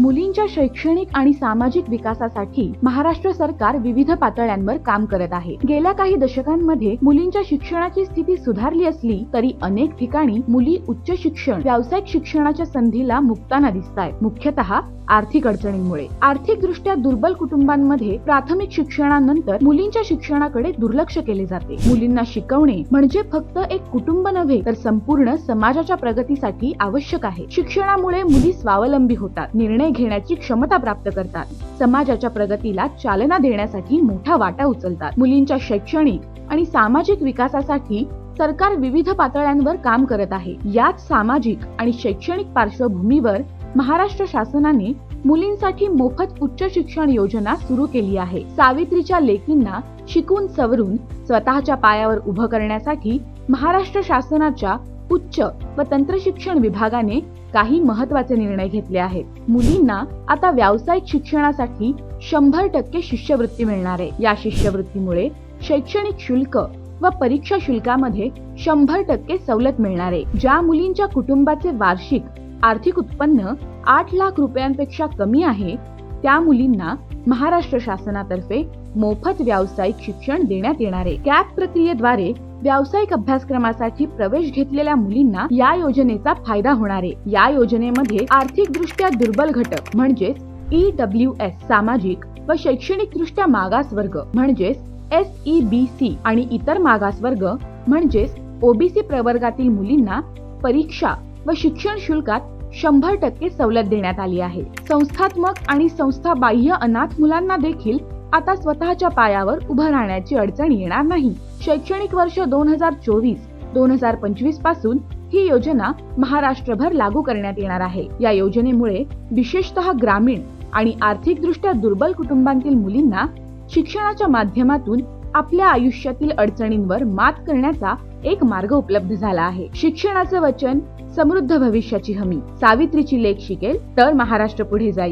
मुलींच्या शैक्षणिक आणि सामाजिक विकासासाठी महाराष्ट्र सरकार विविध पातळ्यांवर काम करत आहे. गेल्या काही दशकांमध्ये मुलींच्या शिक्षणाची स्थिती सुधारली असली तरी अनेक ठिकाणी मुली उच्च शिक्षण व्यावसायिक शिक्षणाच्या संधीला मुक्ताना दिसत आहेत मुख्यतः आर्थिक अडचणींमुळे. आर्थिक दृष्ट्या दुर्बल कुटुंबांमध्ये प्राथमिक शिक्षणानंतर मुलींच्या शिक्षणाकडे दुर्लक्ष केले जाते. मुलींना शिकवणे म्हणजे फक्त एक कुटुंब नव्हे तर संपूर्ण समाजाच्या प्रगतीसाठी आवश्यक आहे. शिक्षणामुळे मुली स्वावलंबी होतात. निर्णय घेण्याची क्षमता प्राप्त करतात. समाजाच्या प्रगतीला चालना देण्यासाठी मोठा वाटा उचलतात. मुलींच्या शैक्षणिक आणि सामाजिक विकासासाठी सरकार विविध पातळ्यांवर काम करत आहे. याच सामाजिक आणि शैक्षणिक पार्श्वभूमीवर महाराष्ट्र शासनाने मुलींसाठी मोफत उच्च शिक्षण योजना सुरू केली आहे. सावित्रीच्या लेकींना शिकून सवरून स्वतःच्या पायावर उभं करण्यासाठी महाराष्ट्र शासनाच्या उच्च व तंत्रशिक्षण विभागाने काही महत्त्वाचे निर्णय घेतले आहेत. मुलींना आता व्यावसायिक शिक्षणासाठी शंभर टक्के शिष्यवृत्ती मिळणार आहे. या शिष्यवृत्तीमुळे शैक्षणिक शुल्क व परीक्षा शुल्कामध्ये शंभर टक्के सवलत मिळणार आहे. ज्या मुलींच्या कुटुंबाचे वार्षिक आर्थिक उत्पन्न आठ लाख रुपयांपेक्षा कमी आहे त्या मुलींना महाराष्ट्र शासनातर्फे मोफत व्यावसायिक शिक्षण देण्यात येणार आहे. कॅप प्रक्रियेद्वारे व्यावसायिक अभ्यासक्रमासाठी प्रवेश घेतलेल्या मुलींना या योजनेचा फायदा होणार आहे. या योजनेमध्ये आर्थिक दृष्ट्या दुर्बल घटक म्हणजेच ई डब्ल्यू एस सामाजिक व शैक्षणिक दृष्ट्या मागास वर्ग म्हणजेच एस ई बी सी आणि इतर मागास वर्ग म्हणजेच ओबीसी प्रवर्गातील मुलींना परीक्षा व शिक्षण शुल्कात शंभर टक्के सवलत देण्यात आली आहे. संस्थात्मक आणि संस्था बाह्य अनाथ मुलांना देखील आता स्वतःच्या पायावर उभं राहण्याची अडचण येणार नाही. शैक्षणिक वर्ष दोन हजार चोवीस दोन हजार पंचवीसपासून ही योजना महाराष्ट्रभर लागू करण्यात येणार आहे. या योजनेमुळे विशेषतः ग्रामीण आणि आर्थिकदृष्ट्या दुर्बल कुटुंबांतील मुलींना शिक्षणाच्या माध्यमातून आपल्या आयुष्यातील अडचणींवर मात करण्याचा एक मार्ग उपलब्ध झाला आहे. शिक्षणाचं वचन समृद्ध भविष्याची हमी. सावित्रीची लेख शिकेल तर महाराष्ट्र पुढे जाईल.